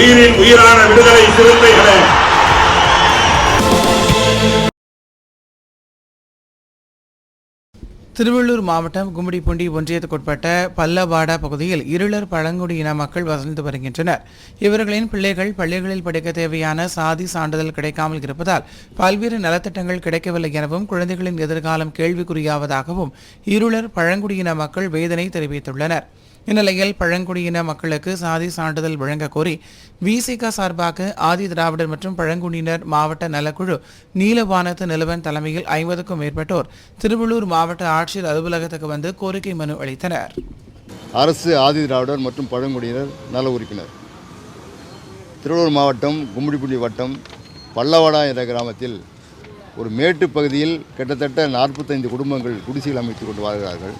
உயிரின் உயிரான விடுதலை சிறுத்தைகளே. திருவள்ளூர் மாவட்டம் கும்மிடிப்பூண்டி ஒன்றியத்துக்குட்பட்ட பல்லவாடா பகுதியில் இருளர் பழங்குடியின மக்கள் வசந்து வருகின்றனர். இவர்களின் பிள்ளைகள் பள்ளிகளில் படிக்க தேவையான சாதி சான்றிதழ் கிடைக்காமல் இருப்பதால் பல்வேறு நலத்திட்டங்கள் கிடைக்கவில்லை எனவும் குழந்தைகளின் எதிர்காலம் கேள்விக்குறியாவதாகவும் இருளர் பழங்குடியின மக்கள் வேதனை தெரிவித்துள்ளனர். இந்நிலையில் பழங்குடியின மக்களுக்கு சாதி சான்றிதழ் வழங்க கோரி விசிக சார்பாக ஆதி திராவிடர் மற்றும் பழங்குடியினர் மாவட்ட நலக்குழு நீலவானத்து நிலவன் தலைமையில் ஐம்பதுக்கும் மேற்பட்டோர் திருவள்ளூர் மாவட்ட ஆட்சியர் அலுவலகத்துக்கு வந்து கோரிக்கை மனு அளித்தனர். அரசு ஆதி திராவிடர் மற்றும் பழங்குடியினர் நல உறுப்பினர். திருவள்ளூர் மாவட்டம் கும்மிடிப்பூண்டி வட்டம் பல்லவாடா என்ற கிராமத்தில் ஒரு மேட்டு பகுதியில் கிட்டத்தட்ட நாற்பத்தைந்து குடும்பங்கள் குடிசைகள் அமைத்து கொண்டு வாழ்கிறார்கள்.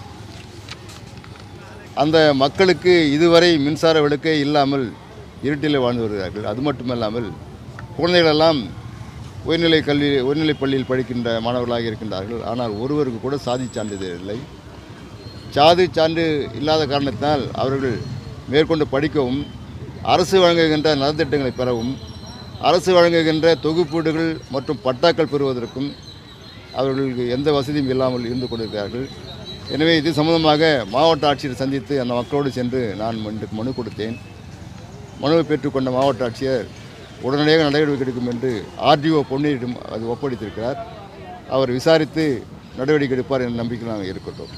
அந்த மக்களுக்கு இதுவரை மின்சார விளக்கே இல்லாமல் இருட்டில் வாழ்ந்து வருகிறார்கள். அது மட்டுமல்லாமல் குழந்தைகளெல்லாம் உயர்நிலை கல்வி உயர்நிலைப் பள்ளியில் படிக்கின்ற மாணவர்களாக இருக்கின்றார்கள். ஆனால் ஒருவருக்கு கூட சாதி சான்றிதழ் இல்லை. சாதி சான்று இல்லாத காரணத்தினால் அவர்கள் மேற்கொண்டு படிக்கவும் அரசு வழங்குகின்ற நலத்திட்டங்களை பெறவும் அரசு வழங்குகின்ற தொகுப்பீடுகள் மற்றும் பட்டாக்கள் பெறுவதற்கும் அவர்களுக்கு எந்த வசதியும் இல்லாமல் இருந்து கொண்டிருக்கிறார்கள். எனவே இது சம்பந்தமாக மாவட்ட ஆட்சியரை சந்தித்து அந்த மக்களோடு சென்று நான் இன்றைக்கு மனு கொடுத்தேன். மனுவை பெற்றுக்கொண்ட மாவட்ட ஆட்சியர் உடனடியாக நடவடிக்கை எடுக்கும் என்று ஆர்டிஓ பொன்னியிடம் அது ஒப்படைத்திருக்கிறார். அவர் விசாரித்து நடவடிக்கை எடுப்பார் என்ற நம்பிக்கை நாங்கள் இருக்கட்டும்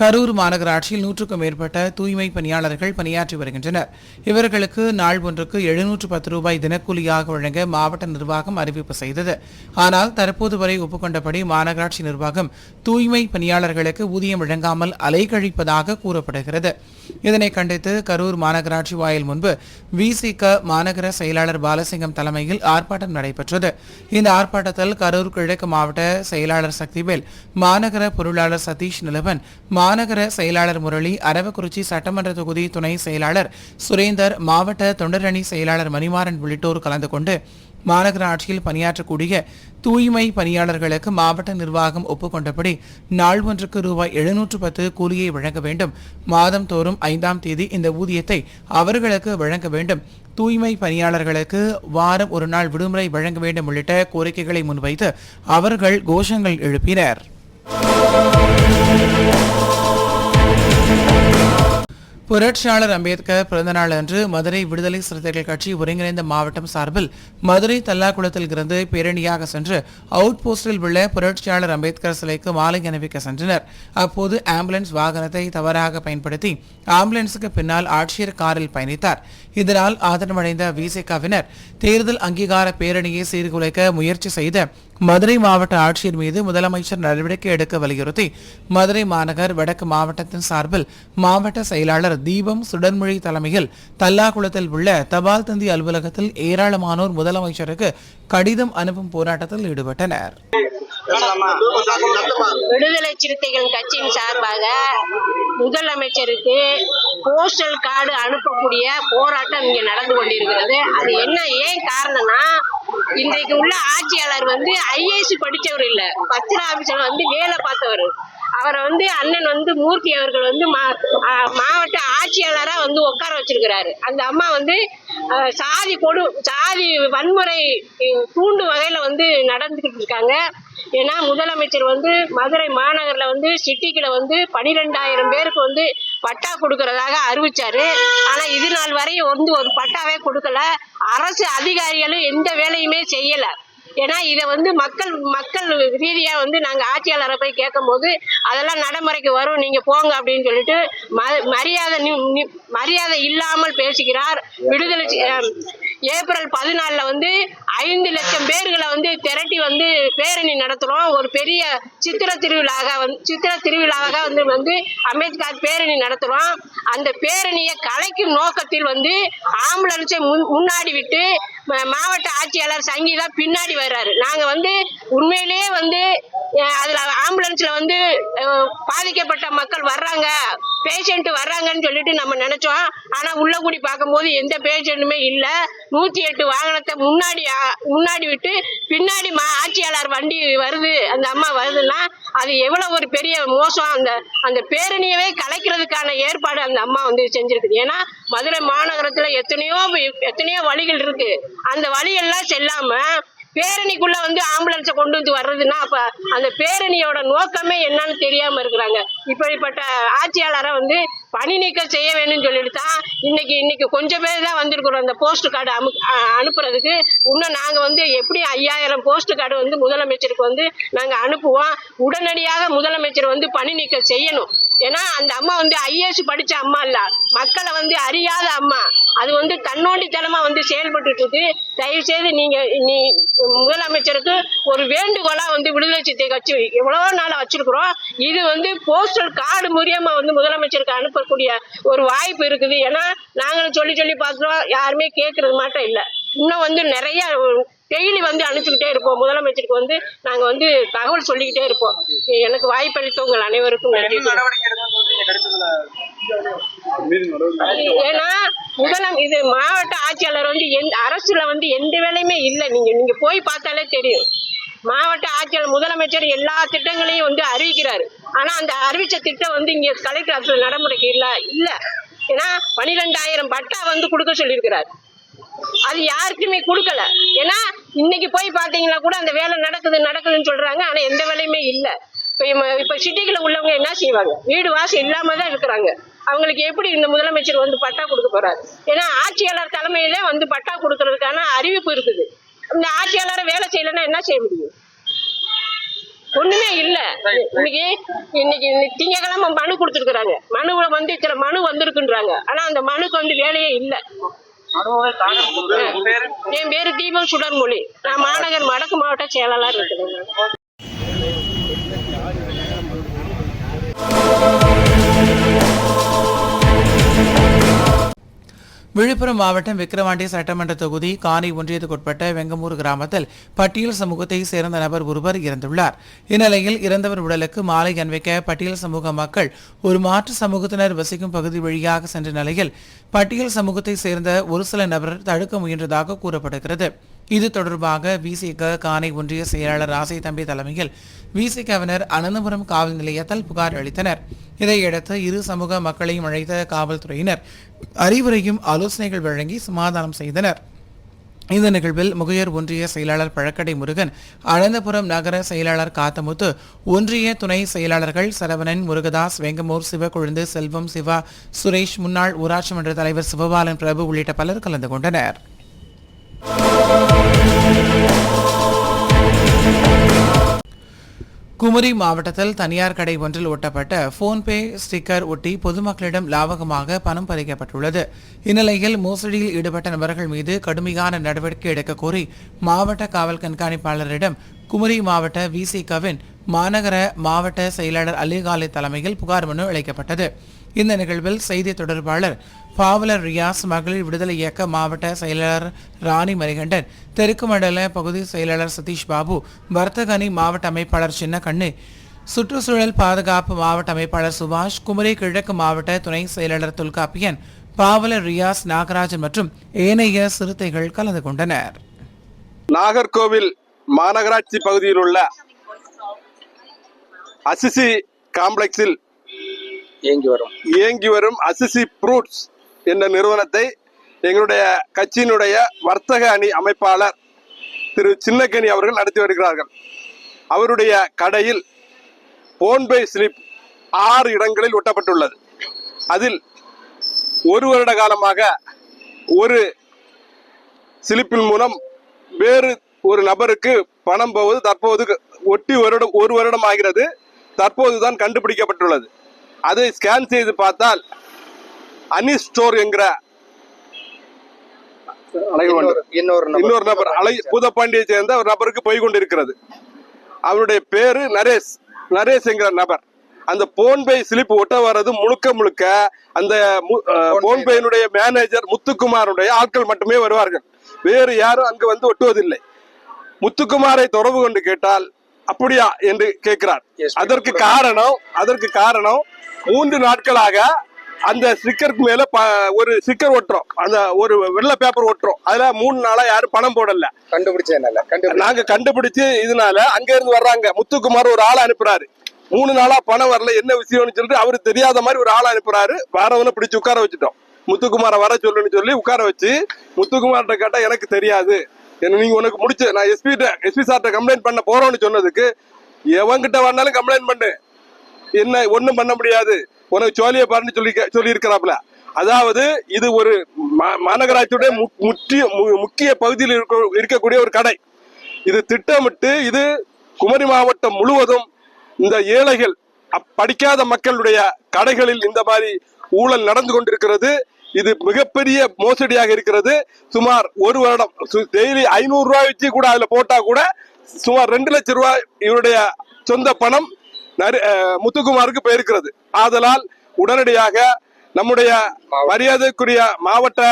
கரூர் மாநகராட்சியில் நூற்றுக்கும் மேற்பட்ட தூய்மை பணியாளர்கள் பணியாற்றி வருகின்றனர். இவர்களுக்கு நாள் ஒன்றுக்கு எழுநூற்று பத்து ரூபாய் தினக்கூலியாக வழங்க மாவட்ட நிர்வாகம் அறிவிப்பு செய்தது. ஆனால் தற்போது வரை ஒப்புக்கொண்டபடி மாநகராட்சி நிர்வாகம் தூய்மை பணியாளர்களுக்கு ஊதியம் வழங்காமல் அலைக்கழிப்பதாக கூறப்படுகிறது. இதனை கண்டித்து கரூர் மாநகராட்சி வாயில் முன்பு விசிக மாநகர செயலாளர் பாலசிங்கம் தலைமையில் ஆர்ப்பாட்டம் நடைபெற்றது. இந்த ஆர்ப்பாட்டத்தில் கரூர் கிழக்கு மாவட்ட செயலாளர் சக்திவேல் மாநகர பொருளாளர் சதீஷ் நிலவன் மாநகர செயலாளர் முரளி அரவக்குறிச்சி சட்டமன்ற தொகுதி துணை செயலாளர் சுரேந்தர் மாவட்ட தொண்டரணி செயலாளர் மணிமாறன் உள்ளிட்டோர் கலந்து கொண்டு மாநகராட்சியில் பணியாற்றக்கூடிய தூய்மை பணியாளர்களுக்கு மாவட்ட நிர்வாகம் ஒப்புக்கொண்டபடி நாள் ஒன்றுக்கு ரூபாய் எழுநூற்று பத்து கூலியை வழங்க வேண்டும். மாதம் தோறும் ஐந்தாம் தேதி இந்த ஊதியத்தை அவர்களுக்கு வழங்க வேண்டும். தூய்மை பணியாளர்களுக்கு வாரம் ஒரு நாள் விடுமுறை வழங்க வேண்டும் உள்ளிட்ட கோரிக்கைகளை முன்வைத்து அவர்கள் கோஷங்கள் எழுப்பினர். Thank you. புரட்சியாளர் அம்பேத்கர் பிறந்தநாள் அன்று மதுரை விடுதலை சிறுத்தைகள் கட்சி ஒருங்கிணைந்த மாவட்டம் சார்பில் மதுரை தல்லாக்குளத்தில் இருந்து பேரணியாக சென்று அவுட் போஸ்டில் உள்ள புரட்சியாளர் அம்பேத்கர் சிலைக்கு மாலை அணிவிக்க சென்றனர். அப்போது ஆம்புலன்ஸ் வாகனத்தை தவறாக பயன்படுத்தி ஆம்புலன்ஸுக்கு பின்னால் ஆட்சியர் காரில் பயணித்தார். இதனால் ஆதரவடைந்த விசிகாவினர் தேர்தல் அங்கீகார பேரணியை சீர்குலைக்க முயற்சி செய்த மதுரை மாவட்ட ஆட்சியர் மீது முதலமைச்சர் நடவடிக்கை எடுக்க வலியுறுத்தி மதுரை மாநகர் வடக்கு மாவட்டத்தின் சார்பில் மாவட்ட செயலாளர் தீபம் சுடர்மொழி தலைமையில் தல்லாகுளத்தில் உள்ள தபால் தந்தி அலுவலகத்தில் ஏராளமானோர் முதலமைச்சருக்கு கடிதம் அனுப்பும் போராட்டத்தில் ஈடுபட்டனர். விடுதலை சிறுத்தைகள் கட்சியின் சார்பாக முதலமைச்சருக்கு போஸ்டல் கார்டு அனுப்பக்கூடிய போராட்டம் இங்க நடந்து கொண்டிருக்கிறது. அது என்ன ஏன் காரணம்னா இன்றைக்கு உள்ள ஆட்சியாளர் வந்து ஐஏஎஸ் படிச்சவர் இல்ல. பத்திர அமைச்சர் வந்து வேலை பார்த்தவர். அவரை வந்து அண்ணன் வந்து மூர்த்தி அவர்கள் வந்து மா- மாவட்ட ஆட்சியாளரா வந்து உட்கார வச்சிருக்கிறாரு. அந்த அம்மா வந்து சாதி கொடு சாதி வன்முறை தூண்டு தூண்டும் வகையில வந்து நடந்துகிட்டு இருக்காங்க. ஏன்னா முதலமைச்சர் வந்து மதுரை மாநகர்ல வந்து சிட்டிக்குள்ள வந்து பனிரெண்டாயிரம் பேருக்கு வந்து பட்டா கொடுக்கறதாக அறிவிச்சாரு. ஆனா இது நாள் வரையும் வந்து ஒரு பட்டாவே கொடுக்கல. அரசு அதிகாரிகளும் எந்த வேலையுமே செய்யலை. ஏன்னா இதை வந்து மக்கள் மக்கள் ரீதியா வந்து நாங்க ஆட்சியாளரை போய் கேட்கும்போது அதெல்லாம் நடைமுறைக்கு வரும் நீங்க போங்க அப்படின்னு சொல்லிட்டு ம- மரியாதை மரியாதை இல்லாமல் பேசுகிறார். விடுதலை ஏப்ரல் பதினாலில் வந்து ஐந்து லட்சம் பேர்களை வந்து திரட்டி வந்து பேரணி நடத்துகிறோம் ஒரு பெரிய சித்திர திருவிழாக வந்து சித்திர திருவிழாவாக வந்து வந்து அம்பேத்கர் பேரணி நடத்துகிறோம் அந்த பேரணியை கலைக்கும் நோக்கத்தில் வந்து ஆம்புலன்ஸை முன் முன்னாடி விட்டு மாவட்ட ஆட்சியாளர் சங்கீதா பின்னாடி வர்றாரு. நாங்கள் வந்து உண்மையிலேயே வந்து அதில் ஆம்புலன்ஸில் வந்து பாதிக்கப்பட்ட மக்கள் வர்றாங்க. பேஷண்ட் வர்றாங்கன்னு சொல்லிட்டு நம்ம நினச்சோம். ஆனால் உள்ள கூடி பார்க்கும்போது எந்த பேஷண்ட்டுமே இல்லை. நூத்தி எட்டு வாகனத்தை முன்னாடி முன்னாடி விட்டு பின்னாடி மா ஆட்சியாளர் வண்டி வருது அந்த அம்மா வருதுன்னா அது எவ்வளவு ஒரு பெரிய மோசம். அந்த அந்த பேரணியவே கலைக்கிறதுக்கான ஏற்பாடு அந்த அம்மா வந்து செஞ்சிருக்குது. ஏன்னா மதுரை மாநகரத்துல எத்தனையோ எத்தனையோ வழிகள் இருக்கு. அந்த வழியெல்லாம் செல்லாம பேரணிக்குள்ள வந்து ஆம்புலன்ஸை கொண்டு வந்து வர்றதுன்னா அப்ப அந்த பேரணியோட நோக்கமே என்னன்னு தெரியாம இருக்கிறாங்க. இப்படிப்பட்ட ஆட்சியாளரை வந்து பணி நீக்கம் செய்ய வேணும்னு சொல்லிட்டு தான் இன்னைக்கு இன்னைக்கு கொஞ்சம் பேர் தான் வந்திருக்கிறோம். அந்த போஸ்ட் கார்டு அமு அனுப்புறதுக்கு. இன்னும் நாங்க வந்து எப்படி ஐயாயிரம் போஸ்ட் கார்டு வந்து முதலமைச்சருக்கு வந்து நாங்க அனுப்புவோம். உடனடியாக முதலமைச்சர் வந்து பணி நீக்கம் செய்யணும். ஏன்னா அந்த அம்மா வந்து ஐஏஎஸ் படிச்ச அம்மா இல்ல. மக்களை வந்து அறியாத அம்மா. அது வந்து தன்னோண்டித்தனமா வந்து செயல்பட்டு இருக்கு. தயவு செய்து நீங்க நீ முதலமைச்சருக்கு ஒரு வேண்டுகோளா வந்து விடுதலை சித்தை கட்சி எவ்வளவோ நாளா வச்சிருக்கிறோம். இது வந்து போஸ்டல் கார்டு மூலியமா வந்து முதலமைச்சருக்கு அனுப்பக்கூடிய ஒரு வாய்ப்பு இருக்குது. ஏன்னா நாங்களும் சொல்லி சொல்லி பார்க்குறோம். யாருமே கேட்கறது மாட்டம் இல்லை. இன்னும் வந்து நிறைய டெய்லி வந்து அனுப்பிச்சுக்கிட்டே இருப்போம். முதலமைச்சருக்கு வந்து நாங்க வந்து தகவல் சொல்லிக்கிட்டே இருப்போம். எனக்கு வாய்ப்பளித்த உங்கள் அனைவருக்கும் நன்றி. ஏன்னா முதலம் இது மாவட்ட ஆட்சியாளர் வந்து எந்த அரசுல வந்து எந்த வேலையுமே இல்லை. நீங்க நீங்க போய் பார்த்தாலே தெரியும். மாவட்ட ஆட்சியாளர் முதலமைச்சர் எல்லா திட்டங்களையும் வந்து அறிவிக்கிறாரு. ஆனா அந்த அறிவிச்ச திட்டம் வந்து இங்க கலெக்டர் ஆஃபீஸ்ல நடைமுறைக்கு இல்ல இல்ல. ஏன்னா பனிரெண்டாயிரம் பட்டா வந்து கொடுக்க சொல்லியிருக்கிறார். அது யாருக்குமே கொடுக்கல. ஏன்னா இன்னைக்கு போய் பாத்தீங்கன்னா கூட அந்த வேலை நடக்குது நடக்குதுன்னு சொல்றாங்க. ஆனா எந்த வேலையுமே இல்ல. இப்ப இம்ம- இப்ப சிட்டிக்குள்ள உள்ளவங்க என்ன செய்வாங்க? வீடு வாசல் இல்லாம தான் இருக்கிறாங்க. அவங்களுக்கு எப்படி இந்த முதலமைச்சர் வந்து பட்டா கொடுக்க போறாரு? ஏன்னா ஆட்சியாளர் தலைமையில வந்து பட்டா கொடுக்கறதுக்கான அறிவிப்பு இருக்குது. இந்த ஆட்சியாளரை வேலை செய்யலைன்னா என்ன செய்ய முடியும்? ஒண்ணுமே இல்ல. இன்னைக்கு இன்னைக்கு திங்கக்கிழமை மனு கொடுத்துருக்குறாங்க. மனுவுல வந்து இத்தனை மனு வந்திருக்குன்றாங்க. ஆனா அந்த மனுக்கு வந்து வேலையே இல்ல. என் பேரு தீபம் சுடர்மொழி. நான் மாநகர் வடக்கு மாவட்ட செயலாளர். இருக்கிறேன் விழுப்புரம் மாவட்டம் விக்கிரவாண்டி சட்டமன்ற தொகுதி காணி ஒன்றியத்துக்குட்பட்ட வெங்கமூர் கிராமத்தில் பட்டியல் சமூகத்தை சேர்ந்த நபர் ஒருவர் இறந்துள்ளார். இந்நிலையில் இறந்தவர் உடலுக்கு மாலை அணிவிக்க பட்டியல் சமூக மக்கள் ஒரு மாற்று சமூகத்தினர் வசிக்கும் பகுதி வழியாக சென்ற நிலையில் பட்டியல் சமூகத்தை சேர்ந்த ஒரு சில நபர் தடுக்க முயன்றதாக கூறப்படுகிறது. இது தொடர்பாக விசிக காணை ஒன்றிய செயலாளர் ராசை தம்பி தலைமையில் விசிகவினர் அனந்தபுரம் காவல் நிலையத்தில் புகார் அளித்தனர். இதையடுத்து இரு சமூக மக்களையும் அழைத்த காவல்துறையினர் அறிவுரையும் ஆலோசனைகள் வழங்கி சமாதானம் செய்தனர். இந்த நிகழ்வில் முகையர் ஒன்றிய செயலாளர் பழக்கடை முருகன் அனந்தபுரம் நகர செயலாளர் காத்தமுத்து ஒன்றிய துணை செயலாளர்கள் சரவணன் முருகதாஸ் வெங்கமூர் சிவக்கொழுந்து செல்வம் சிவா சுரேஷ் முன்னாள் ஊராட்சி மன்ற தலைவர் சிவபாலன் பிரபு உள்ளிட்ட பலர் கலந்து கொண்டனர். குமரி மாவட்டத்தில் தனியார் கடை ஒன்றில் ஒட்டப்பட்ட போன்பே ஸ்டிக்கர் ஒட்டி பொதுமக்களிடம் லாபகமாக பணம் பறிக்கப்பட்டுள்ளது. இந்நிலையில் மோசடியில் ஈடுபட்ட நபர்கள் மீது கடுமையான நடவடிக்கை எடுக்க கோரி மாவட்ட காவல் கண்காணிப்பாளரிடம் குமரி மாவட்ட விசிகவின் மாநகர மாவட்ட செயலாளர் அலிகாலி தலைமையில் புகார் மனு அளிக்கப்பட்டது. இந்த நிகழ்வில் செய்தி தொடர்பாளர் பாவலர் ரியாஸ் மகளிர் விடுதலை இயக்க மாவட்ட செயலாளர் ராணி மணிகண்டன் தெற்கு மண்டல பகுதி செயலாளர் சதீஷ் பாபு வர்த்தக அணி மாவட்ட அமைப்பாளர் சின்னக்கண்ணு சுற்றுச்சூழல் பாதுகாப்பு மாவட்ட அமைப்பாளர் சுபாஷ் குமரி கிழக்கு மாவட்ட துணை செயலாளர் தொல்காப்பியன் பாவலர் ரியாஸ் நாகராஜன் மற்றும் ஏனைய சிறுத்தைகள் கலந்து கொண்டனர். நாகர்கோவில் மாநகராட்சி பகுதியில் உள்ள அசிசி காம்ப்ளெக்ஸில் இயங்கி வரும். இயங்கி வரும் அசிசி ஃப்ரூட்ஸ் என்ற நிறுவனத்தை எங்களுடைய கட்சியினுடைய வர்த்தக அணி அமைப்பாளர் திரு சின்னக்கனி அவர்கள் நடத்தி வருகிறார்கள். அவருடைய கடையில் போன்பே ஸ்லிப் ஆறு இடங்களில் ஒட்டப்பட்டுள்ளது. அதில் ஒரு வருட காலமாக ஒரு சிலிப்பின் மூலம் வேறு ஒரு நபருக்கு பணம் போவது தற்போது ஒட்டி வருடம் ஒரு வருடம் ஆகிறது. தற்போதுதான் கண்டுபிடிக்கப்பட்டுள்ளது. அதை ஸ்கேன் செய்து பார்த்தால் அனி ஸ்டோர் என்கிற இன்னொரு நபர். அலை பூதப்பாண்டியை சேர்ந்த ஒரு நபருக்கு போய் கொண்டிருக்கிறது அவருடைய பேரு நரேஷ். நரேஷ் என்கிற நபர். அந்த போன்பே ஸ்லிப் ஒட்ட வர்றது முழுக்க முழுக்க அந்த போன்பேனுடைய மேனேஜர் முத்துக்குமாருடைய ஆட்கள் மட்டுமே வருவார்கள். வேறு யாரும் அங்கு வந்து ஒட்டுவதில்லை. முத்துக்குமாரை தொடர்பு கொண்டு கேட்டால் அப்படியா? என்று கேட்கிறார். அதற்கு காரணம் அதற்கு காரணம் மூன்று நாட்களாக அந்த ஸ்டிக்கருக்கு மேல ஒரு ஸ்டிக்கர் ஒட்டுறோம். அந்த ஒரு வெள்ளை பேப்பர் ஒட்டுறோம். அதுல மூணு நாளா யாரும் பணம் போடல. கண்டுபிடிச்சதுனால கண்டுபிடி நாங்க கண்டுபிடிச்சு இதனால அங்க இருந்து வர்றாங்க. முத்துக்குமார் ஒரு ஆளை அனுப்புறாரு. மூணு நாளா பணம் வரல. என்ன விஷயம்னு சொல்லிட்டு அவருக்கு தெரியாத மாதிரி ஒரு ஆளை அனுப்புறாரு. வரவனை பிடிச்சு உட்கார வச்சுட்டோம். முத்துக்குமாரை வர சொல்லுன்னு சொல்லி உட்கார வச்சு முத்துக்குமார்கிட்ட கேட்டா எனக்கு தெரியாது. என்ன நீங்க உனக்கு முடிச்சு நான் எஸ்பி எஸ்பி சார்ட்ட கம்ப்ளைண்ட் பண்ண போறோம்னு சொன்னதுக்கு எவன்கிட்ட வரனாலும் கம்ப்ளைண்ட் பண்ணு. என்ன ஒண்ணும் பண்ண முடியாது. உனக்கு சோழிய பாருன்னு சொல்லி சொல்லி இருக்கிறாப்புல அதாவது இது ஒரு மா- மாநகராட்சியுடைய மு- முற்றிய மு- முக்கிய பகுதியில் இருக்க- இருக்கக்கூடிய ஒரு கடை. இது திட்டமிட்டு இது குமரி மாவட்டம் முழுவதும் இந்த ஏழைகள் படிக்காத மக்களுடைய கடைகளில் இந்த மாதிரி ஊழல் நடந்து கொண்டிருக்கிறது. இது மிகப்பெரிய மோசடியாக இருக்கிறது. சுமார் ஒரு வருடம் டெய்லி ஐநூறு ரூபாய் வச்சு கூட அதுல போட்டா கூட சுமார் ரெண்டு லட்சம் ரூபாய் இவருடைய சொந்த பணம் முத்துக்குமாருக்கு போயிருக்கிறது. ஆதலால் உடனடியாக நம்முடைய மரியாதைக்குரிய மாவட்ட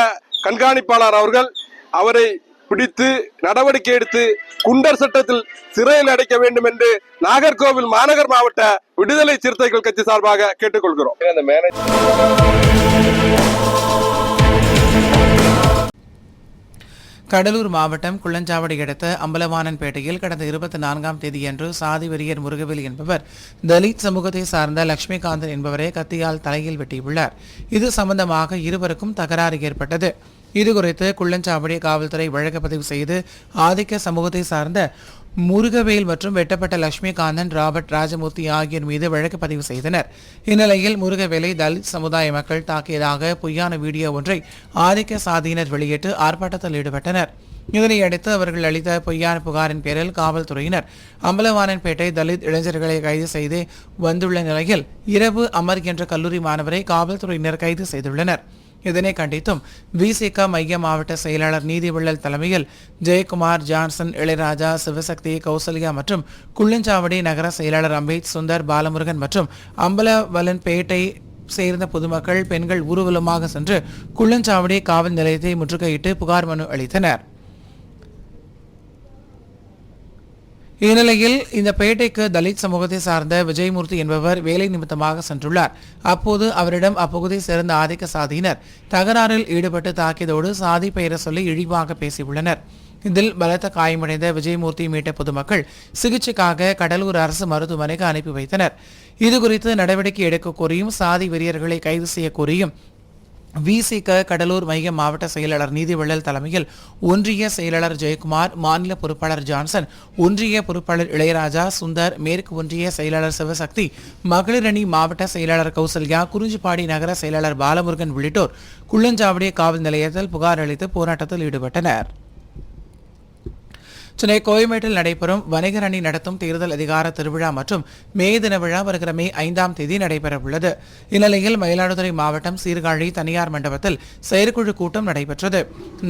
கண்காணிப்பாளர் அவர்கள் அவரை பிடித்து நடவடிக்கை எடுத்து குண்டர் சட்டத்தில் சிறையில் அடைக்க வேண்டும் என்று நாகர்கோவில் மாநகர் மாவட்ட விடுதலை சிறுத்தைகள் கட்சி சார்பாக கேட்டுக்கொள்கிறோம். கடலூர் மாவட்டம் குள்ளஞ்சாவடி அடுத்த அம்பலவானன்பேட்டையில் கடந்த இருபத்தி நான்காம் தேதியன்று சாதி வெறியர் முருகவேல் என்பவர் தலித் சமூகத்தை சார்ந்த லட்சுமிகாந்தன் என்பவரை கத்தியால் தலையில் வெட்டியுள்ளார். இது சம்பந்தமாக இருவருக்கும் தகராறு ஏற்பட்டது. இதுகுறித்து குள்ளஞ்சாவடி காவல்துறை வழக்கு பதிவு செய்து ஆதிக்க சமூகத்தை சார்ந்த முருகவேல் மற்றும் வெட்டப்பட்ட லட்சுமிகாந்தன் ராபர்ட் ராஜமூர்த்தி ஆகியோர் மீது வழக்கு பதிவு செய்தனர். இந்நிலையில் முருகவேலை தலித் சமுதாய மக்கள் தாக்கியதாக பொய்யான வீடியோ ஒன்றை ஆதிக்க சாதியினர் வெளியிட்டு ஆர்ப்பாட்டத்தில் ஈடுபட்டனர். இதனையடுத்து அவர்கள் அளித்த பொய்யான புகாரின் பேரில் காவல்துறையினர் அம்பலவானன்பேட்டை தலித் இளைஞர்களை கைது செய்து வந்துள்ள நிலையில் இரவு அமர் என்ற கல்லூரி மாணவரை காவல்துறையினர் கைது செய்துள்ளனர். இதனை கண்டித்தும் விசிக மைய மாவட்ட செயலாளர் நீதிவள்ளல் தலைமையில் ஜெயக்குமார் ஜான்சன் இளையராஜா சிவசக்தி கௌசல்யா மற்றும் குள்ளஞ்சாவடி நகர செயலாளர் அம்பேத் சுந்தர் பாலமுருகன் மற்றும் அம்பலவலன்பேட்டை சேர்ந்த பொதுமக்கள் பெண்கள் ஊர்வலமாக சென்று குள்ளஞ்சாவடி காவல் நிலையத்தை முற்றுகையிட்டு புகார் மனு அளித்தனர். இந்நிலையில் இந்த பேட்டைக்கு தலித் சமூகத்தை சார்ந்த விஜயமூர்த்தி என்பவர் வேலை நிமித்தமாக சென்றுள்ளார். அப்போது அவரிடம் அப்பகுதியை சேர்ந்த ஆதிக்க சாதியினர் தகராறில் ஈடுபட்டு தாக்கியதோடு சாதி பெயரை சொல்லி இழிவாக பேசியுள்ளனர். இதில் பலத்த காயமடைந்த விஜயமூர்த்தி மீட்ட பொதுமக்கள் சிகிச்சைக்காக கடலூர் அரசு மருத்துவமனைக்கு அனுப்பி வைத்தனர். இதுகுறித்து நடவடிக்கை எடுக்க கோரியும் சாதி வெறியர்களை கைது செய்ய கோரியும் விசிக கடலூர் மைய மாவட்ட செயலாளர் நீதிவள்ளல் தலைமையில் ஒன்றிய செயலாளர் ஜெயக்குமார் மாநில பொறுப்பாளர் ஜான்சன் ஒன்றிய பொறுப்பாளர் இளையராஜா சுந்தர் மேற்கு ஒன்றிய செயலாளர் சிவசக்தி மகளிர் அணி மாவட்ட செயலாளர் கௌசல்யா குறிஞ்சிப்பாடி நகர செயலாளர் பாலமுருகன் உள்ளிட்டோர் குள்ளஞ்சாவடி காவல் நிலையத்தில் புகார் அளித்து போராட்டத்தில் ஈடுபட்டனர். சென்னை கோயம்பேட்டில் நடைபெறும் வணிகர் அணி நடத்தும் தேர்தல் அதிகார திருவிழா மற்றும் மே தின விழா வருகிற மே ஐந்தாம் தேதி நடைபெறவுள்ளது. இந்நிலையில் மயிலாடுதுறை மாவட்டம் சீர்காழி தனியார் மண்டபத்தில் செயற்குழு கூட்டம் நடைபெற்றது.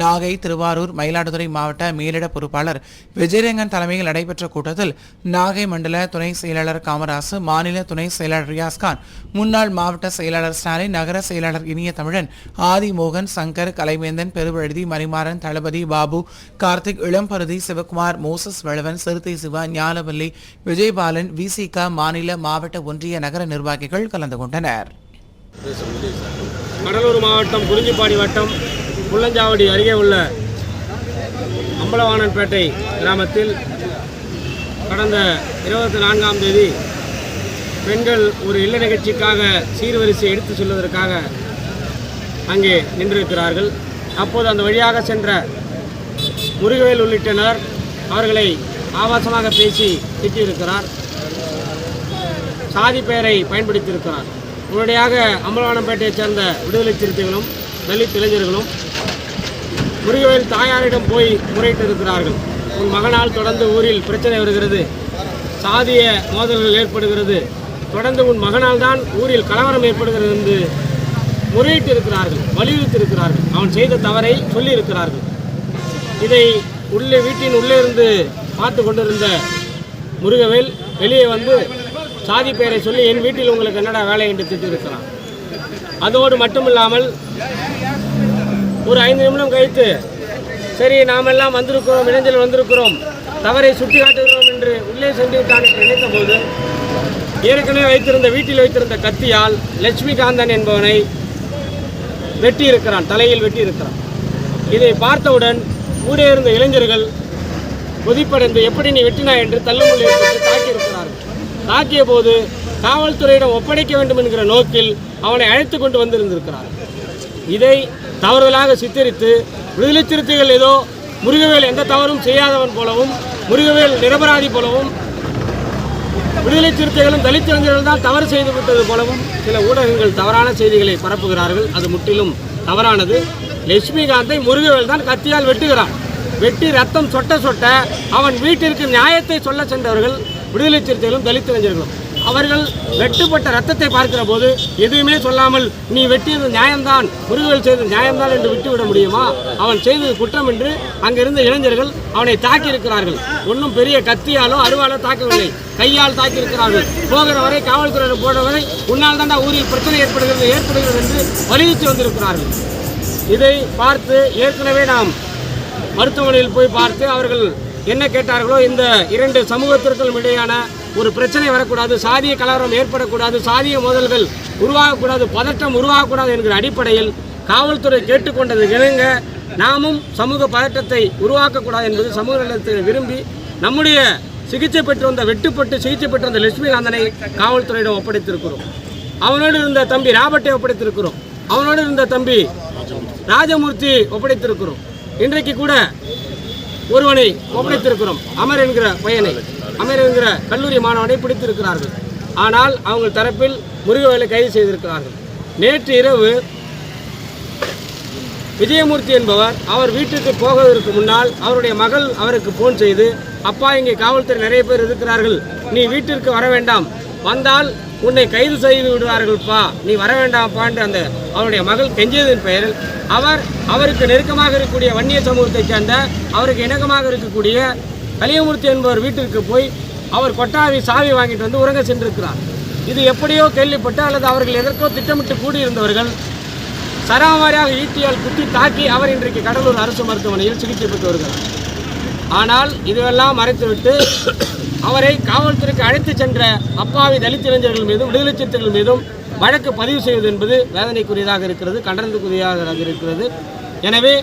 நாகை திருவாரூர் மயிலாடுதுறை மாவட்ட மேலிட பொறுப்பாளர் விஜயரங்கன் தலைமையில் நடைபெற்ற கூட்டத்தில் நாகை மண்டல துணை செயலாளர் காமராசு மாநில துணை செயலாளர் ரியாஸ்கான் முன்னாள் மாவட்ட செயலாளர் ஸ்டாலின் நகர செயலாளர் இனிய தமிழன் ஆதி மோகன் சங்கர் கலைவேந்தன் பெருவழுதி மணிமாறன் தளபதி பாபு கார்த்திக் இளம்பருதி சிவகுமார் மோசஸ் வளவன் சிறுத்தை சிவா ஞானவல்லி விஜயபாலன் விசிக மாநில மாவட்ட ஒன்றிய நகர நிர்வாகிகள் கலந்து கொண்டனர். கடலூர் மாவட்டம் குறிஞ்சிப்பாடி வட்டம் புள்ளஞ்சாவடி அருகே உள்ள அம்பலவாணன்பேட்டை கிராமத்தில் கடந்த இருபத்தி நான்காம் தேதி பெண்கள் ஒரு இல்ல நிகழ்ச்சிக்காக சீர்வரிசை எடுத்து செல்வதற்காக அங்கே நின்றிருக்கிறார்கள். அப்போது அந்த வழியாக சென்ற முருகவேல் உள்ளிட்டனர் அவர்களை ஆபாசமாக பேசி திட்டியிருக்கிறார். சாதி பெயரை பயன்படுத்தியிருக்கிறார். உடனடியாக அம்பலவானம்பேட்டையைச் சேர்ந்த விடுதலை சிறுத்தைகளும் தலித் இளைஞர்களும் முருகவேல் தாயாரிடம் போய் முறையிட்டு இருக்கிறார்கள் உன் மகனால் தொடர்ந்து ஊரில் பிரச்சனை வருகிறது. சாதிய மோதல்கள் ஏற்படுகிறது. தொடர்ந்து உன் மகனால் தான் ஊரில் கலவரம் ஏற்படுகிறது என்று முறையிட்டு இருக்கிறார்கள் வலியுறுத்தி இருக்கிறார்கள் அவன் செய்த தவறை சொல்லி இருக்கிறார்கள் இதை உள்ளே வீட்டின் உள்ளே இருந்து பார்த்து கொண்டிருந்த முருகவேல் வெளியே வந்து சாதி பெயரை சொல்லி என் வீட்டில் உங்களுக்கு என்னடா வேலை? என்று திட்டிருக்கிறான். அதோடு மட்டுமில்லாமல் ஒரு ஐந்து நிமிடம் கழித்து சரி நாமெல்லாம் வந்திருக்கிறோம் இளைஞர்கள் வந்திருக்கிறோம் தவறை சுட்டி காட்டுகிறோம் என்று உள்ளே சென்று விட்டான் என்று நினைத்த போது ஏற்கனவே வைத்திருந்த வீட்டில் வைத்திருந்த கத்தியால் லட்சுமிகாந்தன் என்பவனை வெட்டியிருக்கிறான் தலையில் வெட்டியிருக்கிறான். இதை பார்த்தவுடன் கூட இருந்த இளைஞர்கள் கொதிப்படைந்து எப்படி நீ வெட்டினாய் என்று தள்ளுமுள்ளி ஏற்பட்டு தாக்கியிருக்கிறார்கள். தாக்கிய போது காவல்துறையிடம் ஒப்படைக்க வேண்டும் என்கிற நோக்கில் அவனை அழைத்து கொண்டு வந்திருந்திருக்கிறார் இதை தவறுதலாக சித்தரித்து விடுதலை சிறுத்தைகள் ஏதோ முருகவேல் எந்த தவறும் செய்யாதவன் போலவும் முருகவேல் நிரபராதி போலவும் விடுதலை சிறுத்தைகளும் தலித் இளைஞர்கள் தான் தவறு செய்து விட்டது போலவும் சில ஊடகங்கள் தவறான செய்திகளை பரப்புகிறார்கள். அது முற்றிலும் தவறானது. லட்சுமிகாந்தை முருகவேல் தான் கத்தியால் வெட்டுகிறான். வெட்டி ரத்தம் சொட்ட சொட்ட அவன் வீட்டிற்கு நியாயத்தை சொல்ல சென்றவர்கள் விடுதலை சிறுத்தைகளும் தலித் இளைஞர்களும். அவர்கள் வெட்டுப்பட்ட ரத்தத்தை பார்க்கிற போது எதுவுமே சொல்லாமல் நீ வெட்டியது நியாயம்தான் முருகவேல் செய்தது நியாயம்தான் என்று விட்டுவிட முடியுமா? அவன் செய்தது குற்றம் என்று அங்கிருந்த இளைஞர்கள் அவனை தாக்கியிருக்கிறார்கள். ஒன்றும் பெரிய கத்தியாலோ அருவாலோ தாக்கவில்லை. கையால் தாக்கி இருக்கிறார்கள் போகிற வரை காவல்துறையினர் போகிற வரை உன்னால் தாண்டா ஊரில் பிரச்சனை ஏற்படுகிறது ஏற்படுகிறது என்று வலியுறுத்தி வந்திருக்கிறார்கள். இதை பார்த்து ஏற்கனவே நாம் மருத்துவமனையில் போய் பார்த்து அவர்கள் என்ன கேட்டார்களோ இந்த இரண்டு சமூகத்திற்கும் இடையான ஒரு பிரச்சனை வரக்கூடாது சாதிய கலவரம் ஏற்படக்கூடாது சாதிய மோதல்கள் உருவாகக்கூடாது பதட்டம் உருவாகக்கூடாது என்கிற அடிப்படையில் காவல்துறை கேட்டுக்கொண்டது இணங்க நாமும் சமூக பதட்டத்தை உருவாக்கக்கூடாது என்பது சமூக நலத்தை விரும்பி நம்முடைய சிகிச்சை பெற்று வந்த வெட்டுப்பட்டு சிகிச்சை பெற்று வந்த லட்சுமிகாந்தனை காவல்துறையிடம் ஒப்படைத்திருக்கிறோம். அவனோடு இருந்த தம்பி ராபர்ட்டை ஒப்படைத்திருக்கிறோம். அவனோடு இருந்த தம்பி ராஜமூர்த்தி ஒப்படைத்திருக்கிறோம். இன்றைக்கு கூட ஒருவனை ஒப்படைத்திருக்கிறோம். அமர் என்கிற பையனை அமர் என்கிற கல்லூரி மாணவனை பிடித்திருக்கிறார்கள். ஆனால் அவங்க தரப்பில் முருகவேலை கைது செய்திருக்கிறார்கள். நேற்று இரவு விஜயமூர்த்தி என்பவர் அவர் வீட்டுக்கு போவதற்கு முன்னால் அவருடைய மகள் அவருக்கு ஃபோன் செய்து அப்பா இங்கே காவல்துறை நிறைய பேர் இருக்கிறார்கள். நீ வீட்டிற்கு வர வேண்டாம். வந்தால் உன்னை கைது செய்து விடுவார்கள்ப்பா. நீ வர வேண்டாம்ப்பா என்று அந்த அவருடைய மகள் கெஞ்சியதன் பெயரில் அவர் அவருக்கு நெருக்கமாக இருக்கக்கூடிய வன்னிய சமூகத்தைச் சேர்ந்த அவருக்கு இணக்கமாக இருக்கக்கூடிய கலியமூர்த்தி என்பவர் வீட்டிற்கு போய் அவர் கொட்டாவி சாவி வாங்கிட்டு வந்து உறங்க சென்றிருக்கிறார். இது எப்படியோ கேள்விப்பட்டு அல்லது அவர்கள் எதற்கோ திட்டமிட்டு கூடியிருந்தவர்கள் சராமாரியாக ஈட்டியால் குத்தி தாக்கி அவர் இன்றைக்கு கடலூர் அரசு மருத்துவமனையில் சிகிச்சை பெற்று வருகிறார் ஆனால் இதுவெல்லாம் மறைத்துவிட்டு அவரை காவல்துறைக்கு அழைத்து சென்ற அப்பாவி தலித் இளைஞர்கள் மீதும் விடுதலை சிறுத்தைகள் மீதும் வழக்கு பதிவு செய்வது என்பது வேதனைக்குரியதாக இருக்கிறது கண்டனத்துக்குரியதாக இருக்கிறது. எனவே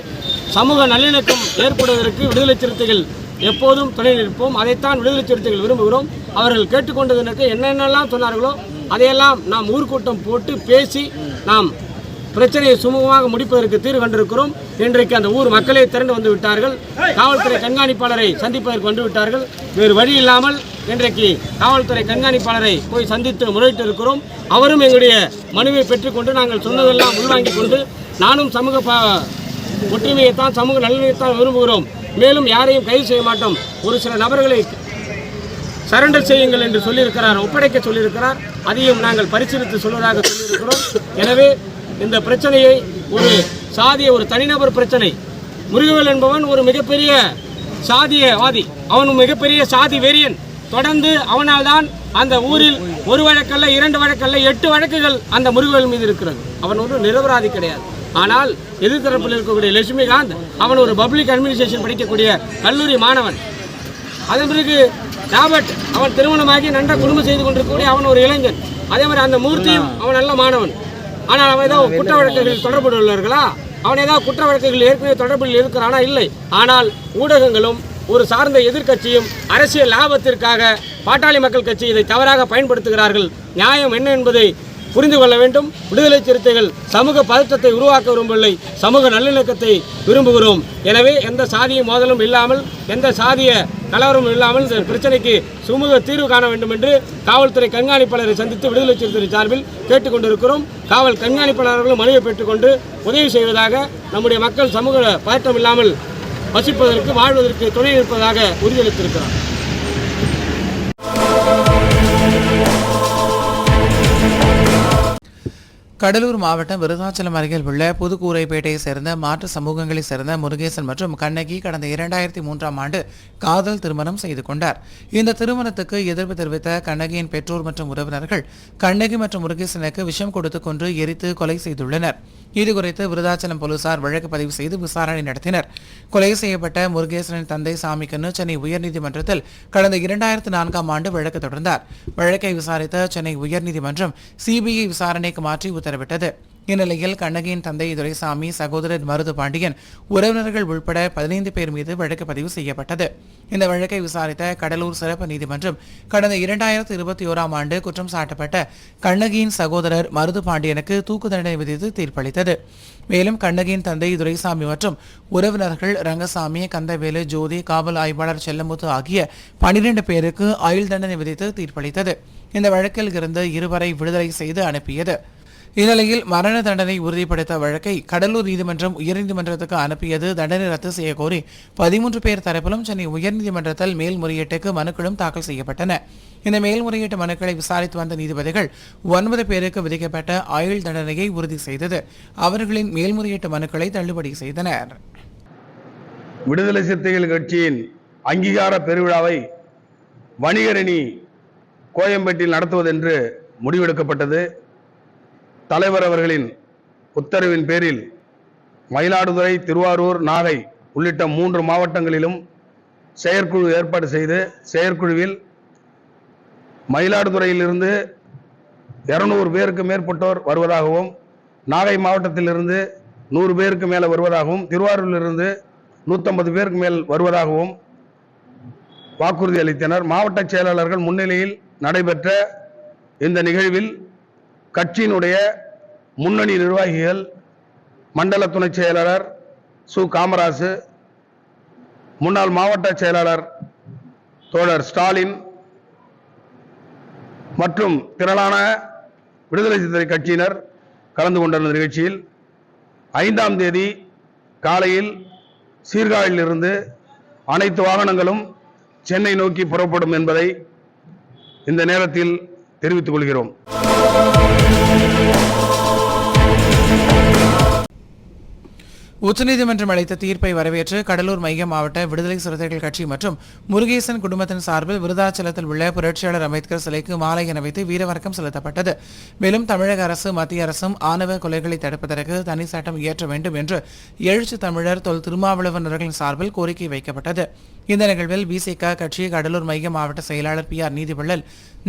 சமூக நல்லிணக்கம் ஏற்படுவதற்கு விடுதலை சிறுத்தைகள் எப்போதும் துணை நிற்போம். அதைத்தான் விடுதலை சிறுத்தைகள் விரும்புகிறோம். அவர்கள் கேட்டுக்கொண்டதற்கு என்னென்னலாம் சொன்னார்களோ அதையெல்லாம் நாம் ஊர்க்கூட்டம் போட்டு பேசி நாம் பிரச்சனையை சுமூகமாக முடிப்பதற்கு தீர்வு கண்டிருக்கிறோம். இன்றைக்கு அந்த ஊர் மக்களே திரண்டு வந்து விட்டார்கள். காவல்துறை கண்காணிப்பாளரை சந்திப்பதற்கு வந்து விட்டார்கள். வேறு வழி இல்லாமல் இன்றைக்கு காவல்துறை கண்காணிப்பாளரை போய் சந்தித்து முறையிட்டு இருக்கிறோம். அவரும் எங்களுடைய மனுவை பெற்றுக்கொண்டு நாங்கள் சொன்னதெல்லாம் உள்வாங்கிக் கொண்டு நானும் சமூக ஒற்றுமையைத்தான் சமூக நலனைத்தான் விரும்புகிறோம். மேலும் யாரையும் கைது செய்ய மாட்டோம். ஒரு சில நபர்களை சரண்டர் செய்யுங்கள் என்று சொல்லியிருக்கிறார் ஒப்படைக்க சொல்லியிருக்கிறார். அதையும் நாங்கள் பரிசீலித்து சொல்வதாக சொல்லியிருக்கிறோம். எனவே இந்த பிரச்சனையை ஒரு சாதிய ஒரு தனிநபர் பிரச்சனை. முருகவேல் என்பவன் ஒரு மிகப்பெரிய சாதியவாதி. அவன் மிகப்பெரிய சாதி வெறியன். தொடர்ந்து அவனால் தான் அந்த ஊரில் ஒரு வழக்கல்ல இரண்டு வழக்கல்ல எட்டு வழக்குகள் அந்த முருகவேல் மீது இருக்கிறது. அவன் ஒரு நிரபராதி கிடையாது. ஆனால் எதிர்த்தரப்பில் இருக்கக்கூடிய லட்சுமிகாந்த் அவன் ஒரு பப்ளிக் அட்மினிஸ்ட்ரேஷன் படிக்கக்கூடிய கல்லூரி மாணவன். அதன் பிறகு ராபர்ட் அவன் திருமணமாகி நன்ற குடும்பம் செய்து கொண்டிருக்கக்கூடிய அவன் ஒரு இளைஞன். அதே மாதிரி அந்த மூர்த்தியும் அவன் நல்ல மாணவன். ஆனால் அவன் ஏதாவது குற்ற வழக்குகளில் தொடர்பு அவன் ஏதாவது குற்ற வழக்குகள் ஏற்கனவே தொடர்பில் இருக்கிறானா? இல்லை. ஆனால் ஊடகங்களும் ஒரு சார்ந்த எதிர்க்கட்சியும் அரசியல் லாபத்திற்காக பாட்டாளி மக்கள் கட்சி இதை தவறாக பயன்படுத்துகிறார்கள். நியாயம் என்ன என்பதை புரிந்து கொள்ள வேண்டும். விடுதலை சிறுத்தைகள் சமூக பதற்றத்தை உருவாக்க விரும்பவில்லை. சமூக நல்லிணக்கத்தை விரும்புகிறோம். எனவே எந்த சாதிய மோதலும் இல்லாமல் எந்த சாதிய கலவரமும் இல்லாமல் பிரச்சனைக்கு சுமூக தீர்வு காண வேண்டும் என்று காவல்துறை கண்காணிப்பாளரை சந்தித்து விடுதலை சிறுத்தை சார்பில் கேட்டுக்கொண்டிருக்கிறோம். காவல் கண்காணிப்பாளர்களும் மனுவை பெற்றுக்கொண்டு உதவி செய்வதாக நம்முடைய மக்கள் சமூக பதற்றம் இல்லாமல் வசிப்பதற்கு வாழ்வதற்கு துணை இருப்பதாக உறுதியளித்திருக்கிறார். கடலூர் மாவட்டம் விருதாச்சலம் அருகில் உள்ள புதுக்கூரைப்பேட்டையை சேர்ந்த மாற்று சமூகங்களைச் சேர்ந்த முருகேசன் மற்றும் கண்ணகி கடந்த இரண்டாயிரத்தி மூன்றாம் ஆண்டு காதல் திருமணம் செய்து கொண்டார். இந்த திருமணத்துக்கு எதிர்ப்பு தெரிவித்த கண்ணகியின் பெற்றோர் மற்றும் உறவினர்கள் கண்ணகி மற்றும் முருகேசனுக்கு விஷம் கொடுத்து கொன்று எரித்து கொலை செய்துள்ளனர். இதுகுறித்து விருதாச்சலம் போலீசார் வழக்கு பதிவு செய்து விசாரணை நடத்தினர். கொலை செய்யப்பட்ட முருகேசனின் தந்தை சாமிக்கண்ணு சென்னை உயர்நீதிமன்றத்தில் கடந்த இரண்டாயிரத்து நான்காம் ஆண்டு வழக்கு தொடர்ந்தார். வழக்கை விசாரித்த சென்னை உயர்நீதிமன்றம் சிபிஐ விசாரணைக்கு மாற்றி உத்தரவிட்டது. இந்நிலையில் கண்ணகியின் தந்தை துரைசாமி சகோதரர் மருது பாண்டியன் உறவினர்கள் உள்பட பதினைந்து பேர் மீது வழக்கு பதிவு செய்யப்பட்டது. இந்த வழக்கை விசாரித்த கடலூர் சிறப்பு நீதிமன்றம் கடந்த இரண்டாயிரத்து இருபத்தி ஓராம் ஆண்டு குற்றம் சாட்டப்பட்ட கண்ணகியின் சகோதரர் மருது பாண்டியனுக்கு தூக்கு தண்டனை விதித்து தீர்ப்பளித்தது. மேலும் கண்ணகியின் தந்தை துரைசாமி மற்றும் உறவினர்கள் ரங்கசாமி கந்தவேலு ஜோதி காவல் ஆய்வாளர் செல்லமுத்து ஆகிய பனிரெண்டு பேருக்கு ஆயுள் தண்டனை விதித்து தீர்ப்பளித்தது. இந்த வழக்கில் இருந்து இருவரை விடுதலை செய்து அனுப்பியது. இந்நிலையில் மரண தண்டனை உறுதிப்படுத்த வழக்கை கடலூர் நீதிமன்றம் உயர்நீதிமன்றத்துக்கு அனுப்பியது தண்டனை ரத்து செய்ய கோரி பதிமூன்று பேர் தரப்பிலும் சென்னை உயர்நீதிமன்றத்தில் மேல்முறையீட்டுக்கு மனுக்களும் தாக்கல் செய்யப்பட்டன. இந்த மேல்முறையீட்டு மனுக்களை விசாரித்து வந்த நீதிபதிகள் ஒன்பது பேருக்கு விதிக்கப்பட்ட ஆயுள் தண்டனையை உறுதி செய்தது. அவர்களின் மேல்முறையீட்டு மனுக்களை தள்ளுபடி செய்தனர். விடுதலை சிறுத்தைகள் கட்சியின் அங்கீகார பெருவிழாவை வணிகரணி கோயம்பேட்டில் நடத்துவதென்று முடிவெடுக்கப்பட்டது. தலைவர் அவர்களின் உத்தரவின் பேரில் மயிலாடுதுறை திருவாரூர் நாகை உள்ளிட்ட மூன்று மாவட்டங்களிலும் செயற்குழு ஏற்பாடு செய்து செயற்குழுவில் மயிலாடுதுறையிலிருந்து இருநூறு பேருக்கு மேற்பட்டோர் வருவதாகவும் நாகை மாவட்டத்திலிருந்து நூறு பேருக்கு மேலே வருவதாகவும் திருவாரூரிலிருந்து நூற்றம்பது பேருக்கு மேல் வருவதாகவும் வாக்குறுதி அளித்தனர். மாவட்ட செயலாளர்கள் முன்னிலையில் நடைபெற்ற இந்த நிகழ்வில் கட்சியினுடைய முன்னணி நிர்வாகிகள் மண்டல துணை செயலாளர் சு. காமராசு முன்னாள் மாவட்ட செயலாளர் தோழர் ஸ்டாலின் மற்றும் திரளான விடுதலை சிறுத்தை கட்சியினர் கலந்து கொண்டிருந்த நிகழ்ச்சியில். ஐந்தாம் தேதி காலையில் சீர்காழியிலிருந்து அனைத்து வாகனங்களும் சென்னை நோக்கி புறப்படும் என்பதை இந்த நேரத்தில் தெரிவித்துக் கொள்கிறோம். Thank you. உச்சநீதிமன்றம் அளித்த தீர்ப்பை வரவேற்று கடலூர் மைய மாவட்ட விடுதலை சிறுத்தைகள் கட்சி மற்றும் முருகேசன் குடும்பத்தின் சார்பில் விருதாச்சலத்தில் உள்ள புரட்சியாளர் அம்பேத்கர் சிலைக்கு மாலை அணிவித்து வீரவணக்கம் செலுத்தப்பட்டது. மேலும் தமிழக அரசு மத்திய அரசும் ஆணவ கொலைகளை தடுப்பதற்கு தனி சட்டம் இயற்ற வேண்டும் என்று எழுச்சி தமிழர் தொல் திருமாவளவனர்களின் சார்பில் கோரிக்கை வைக்கப்பட்டது. இந்த நிகழ்வில் பிசிக கட்சி கடலூர் மைய மாவட்ட செயலாளர் பி ஆர் நீதிவள்ளல்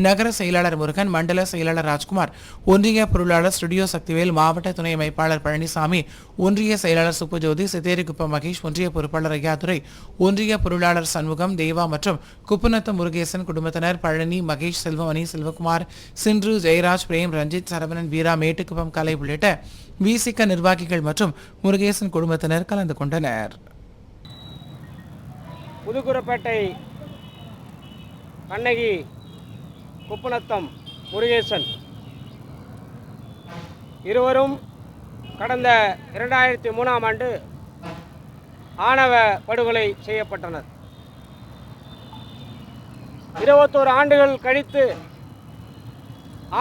நகர செயலாளர் முருகன் மண்டல செயலாளர் ராஜ்குமார் ஒன்றிய பொருளாளர் ஸ்டுடியோ சக்திவேல் மாவட்ட துணை அமைப்பாளர் பழனிசாமி ஒன்றிய செயலாளர் சுப்புஜோதி சிதேரிக்குப்பம் மகேஷ் ஒன்றிய பொறுப்பாளர் ஐயாதுரை ஒன்றிய பொருளாளர் சண்முகம் தேவா மற்றும் குப்புநத்த முருகேசன் குடும்பத்தினர் பழனி மகேஷ் செல்வமணி செல்வகுமார் சின்று ஜெயராஜ் பிரேம் ரஞ்சித் சரவணன் வீரா மேட்டுக்குப்பம் கலை உள்ளிட்ட விசிக நிர்வாகிகள் மற்றும் முருகேசன் குடும்பத்தினர் கலந்து கொண்டனர். புதுக்குரப்பேட்டை கண்ணகி குப்பநத்தம் முருகேசன். இருவரும் கடந்த இரண்டாயிரத்தி மூணாம் ஆண்டு ஆணவ படுகொலை செய்யப்பட்டனர். இருபத்தோரு ஆண்டுகள் கழித்து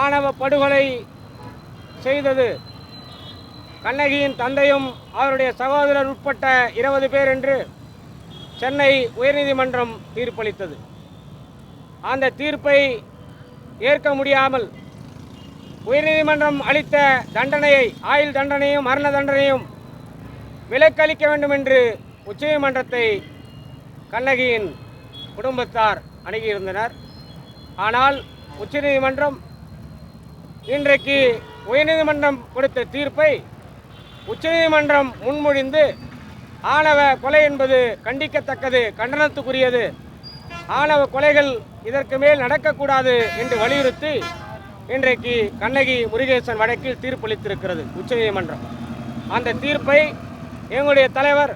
ஆணவ படுகொலை செய்தது கண்ணகியின் தந்தையும் அவருடைய சகோதரர் உட்பட்ட இருபது பேர் என்று சென்னை உயர்நீதிமன்றம் தீர்ப்பளித்தது. அந்த தீர்ப்பை ஏற்க முடியாமல் உயர்நீதிமன்றம் அளித்த தண்டனையை ஆயுள் தண்டனையும் மரண தண்டனையும் விலக்களிக்க வேண்டும் என்று உச்சநீதிமன்றத்தை கண்ணகியின் குடும்பத்தார் அணுகியிருந்தனர். ஆனால் உச்சநீதிமன்றம் இன்றைக்கு உயர்நீதிமன்றம் கொடுத்த தீர்ப்பை உச்சநீதிமன்றம் முன்மொழிந்து ஆணவ கொலை என்பது கண்டிக்கத்தக்கது கண்டனத்துக்குரியது. ஆணவ கொலைகள் இதற்கு மேல் நடக்கக்கூடாது என்று வலியுறுத்தி இன்றைக்கு கண்ணகி முருகேசன் வழக்கில் தீர்ப்பளித்திருக்கிறது உச்சநீதிமன்றம் அந்த தீர்ப்பை எங்களுடைய தலைவர்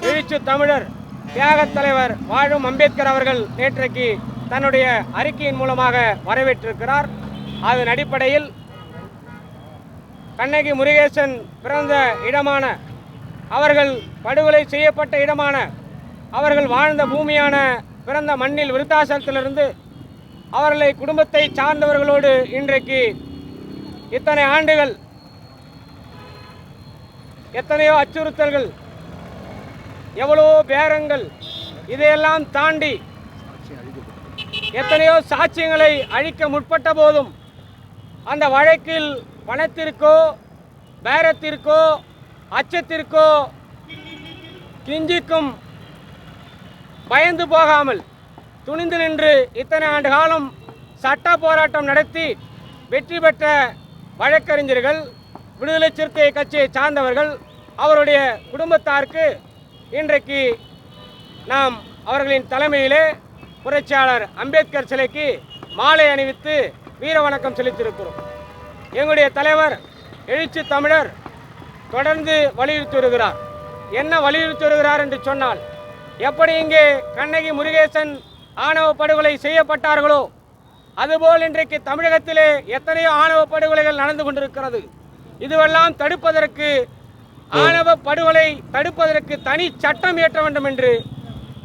எழுச்சி தமிழர் தியாகத் தலைவர் வாழும் அம்பேத்கர் அவர்கள் நேற்றைக்கு தன்னுடைய அறிக்கையின் மூலமாக வரவேற்றிருக்கிறார். அதன் அடிப்படையில் கண்ணகி முருகேசன் பிறந்த இடமான அவர்கள் படுகொலை செய்யப்பட்ட இடமான அவர்கள் வாழ்ந்த பூமியான பிறந்த மண்ணில் விருத்தாசலத்திலிருந்து அவர்களை குடும்பத்தை சார்ந்தவர்களோடு இன்றைக்கு இத்தனை ஆண்டுகள் எத்தனையோ அச்சுறுத்தல்கள் எவ்வளவோ பேரங்கள் இதையெல்லாம் தாண்டி எத்தனையோ சாட்சியங்களை அழிக்க முற்பட்ட போதும் அந்த வழக்கில் பணத்திற்கோ பேரத்திற்கோ அச்சத்திற்கோ கிஞ்சிக்கும் பயந்து போகாமல் துணிந்து நின்று இத்தனை ஆண்டு காலம் சட்ட போராட்டம் நடத்தி வெற்றி பெற்ற வழக்கறிஞர்கள் விடுதலை சிறுத்தை கட்சியை சார்ந்தவர்கள் அவருடைய குடும்பத்தாருக்கு இன்றைக்கு நாம் அவர்களின் தலைமையிலே புரட்சியாளர் அம்பேத்கர் சிலைக்கு மாலை அணிவித்து வீர வணக்கம் செலுத்தியிருக்கிறோம். எங்களுடைய தலைவர் எழுச்சி தமிழர் தொடர்ந்து வலியுறுத்தி வருகிறார். என்ன வலியுறுத்தி வருகிறார் என்று சொன்னால் எப்படி இங்கே கண்ணகி முருகேசன் ஆணவ படுகொலை செய்யப்பட்டார்களோ? அதுபோல் இன்றைக்கு தமிழகத்திலே எத்தனையோ ஆணவ படுகொலைகள் நடந்து கொண்டிருக்கிறது. இதுவெல்லாம் தடுப்பதற்கு ஆணவ படுகொலை தடுப்பதற்கு தனி சட்டம் இயற்ற வேண்டும் என்று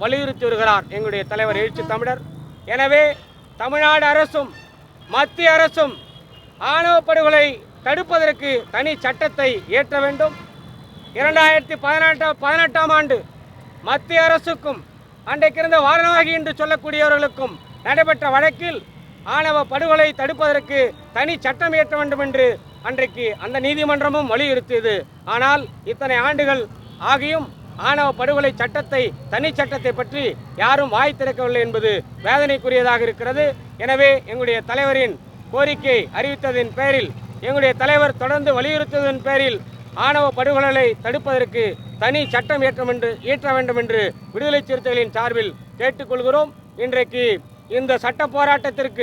வலியுறுத்தி வருகிறார் எங்களுடைய தலைவர் எழுச்சி தமிழர். எனவே தமிழ்நாடு அரசும் மத்திய அரசும் ஆணவ படுகொலை தடுப்பதற்கு தனி சட்டத்தை இயற்ற வேண்டும். இரண்டாயிரத்தி பதினெட்டாம் பதினெட்டாம் ஆண்டு மத்திய அரசுக்கும் அன்றைக்கு இருந்த வாரணாகி என்று சொல்லக்கூடியவர்களுக்கும் நடைபெற்ற வழக்கில் ஆணவ படுகொலை தடுப்பதற்கு தனி சட்டம் இயற்ற வேண்டும் என்று அன்றைக்கு அந்த நீதிமன்றமும் வலியுறுத்தியது. ஆனால் இத்தனை ஆண்டுகள் ஆகியும் ஆணவ படுகொலை சட்டத்தை தனி சட்டத்தை பற்றி யாரும் வாய் திறக்கவில்லை என்பது வேதனைக்குரியதாக இருக்கிறது. எனவே எங்களுடைய தலைவரின் கோரிக்கை அறிவித்ததின் பேரில் எங்களுடைய தலைவர் தொடர்ந்து வலியுறுத்தியதன் பேரில் ஆணவ படுகொலை தடுப்பதற்கு தனி சட்டம் இயற்ற என்று இயற்ற வேண்டும் என்று விடுதலை சிறுத்தைகளின் சார்பில் கேட்டுக்கொள்கிறோம். இன்றைக்கு இந்த சட்ட போராட்டத்திற்கு